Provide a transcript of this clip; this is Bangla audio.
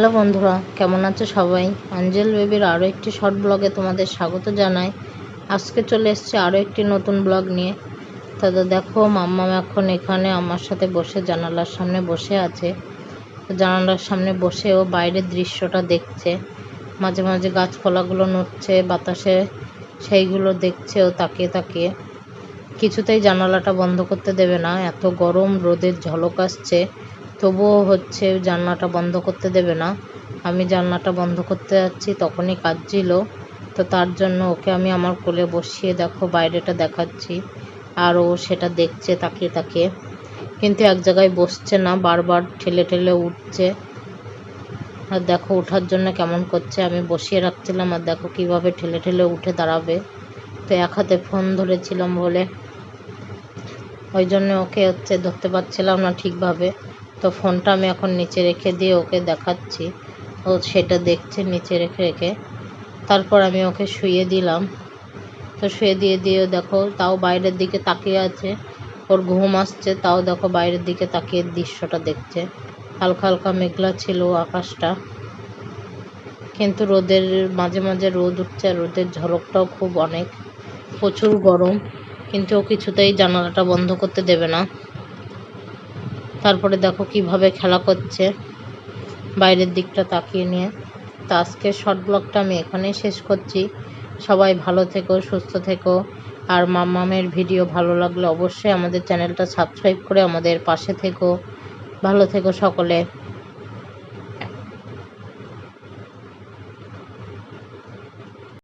হ্যালো বন্ধুরা, কেমন আছো সবাই? অ্যাঞ্জেল বেবির আরও একটি শর্ট ব্লগে তোমাদের স্বাগত জানাই। আজকে চলে এসেছি আরও একটি নতুন ব্লগ নিয়ে। তাদের দেখো, মাম্মাম এখন এখানে আমার সাথে বসে, জানালার সামনে বসে আছে। জানালার সামনে বসে ও বাইরের দৃশ্যটা দেখছে। মাঝে মাঝে গাছপালাগুলো নড়ছে, বাতাসে সেইগুলো দেখছে ও তাকিয়ে তাকিয়ে। কিছুতেই জানালাটা বন্ধ করতে দেবে না। এত গরম, রোদের ঝলক আসছে। তবুও হচ্ছে জানলাটা বন্ধ করতে দেবে না। আমি জানলাটা বন্ধ করতে যাচ্ছি, তখনই কাঁদছিল। তো তার জন্য ওকে আমি আমার কোলে বসিয়ে দেখো, বাইরেটা দেখাচ্ছি। আর ও সেটা দেখছে, তাকিয়ে তাকিয়ে। কিন্তু এক জায়গায় বসছে না, বারবার ঠেলে ঠেলে উঠছে। আর দেখো, ওঠার জন্য কেমন করছে, আমি বসিয়ে রাখছিলাম। আর দেখো কীভাবে ঠেলে ঠেলে উঠে দাঁড়াবে। তো এক হাতে ফোন ধরেছিলাম বলে। ওই জন্য ওকে হচ্ছে ধরতে পারছিলাম না ঠিকভাবে। তো ফোনটা আমি এখন নিচে রেখে দিয়ে ওকে দেখাচ্ছি। ও সেটা দেখছে নিচে রেখে রেখে। তারপর আমি ওকে শুয়ে দিলাম। তো শুয়ে দিয়ে দিয়ে দেখো, তাও বাইরের দিকে তাকিয়ে আছে। ওর ঘুম আসছে, তাও দেখো বাইরের দিকে তাকিয়ে দৃশ্যটা দেখছে। হালকা হালকা মেঘলা ছিল আকাশটা। কিন্তু রোদের, মাঝে মাঝে রোদ উঠছে আর রোদের ঝলকটাও খুব অনেক। প্রচুর গরম। কিন্তু ও কিছুতেই জানালাটা বন্ধ করতে দেবে না। তারপরে দেখো কীভাবে খেলা করছে। বাইরের দিকটা তাকিয়ে নিয়ে। তো আজকের শর্ট ব্লগটা আমি এখানেই শেষ করছি। সবাই ভালো থেকো, সুস্থ থেকো। আর মামামের ভিডিও ভালো লাগলে অবশ্যই আমাদের চ্যানেলটা সাবস্ক্রাইব করে আমাদের পাশে থেকো। ভালো থেকো সকলে।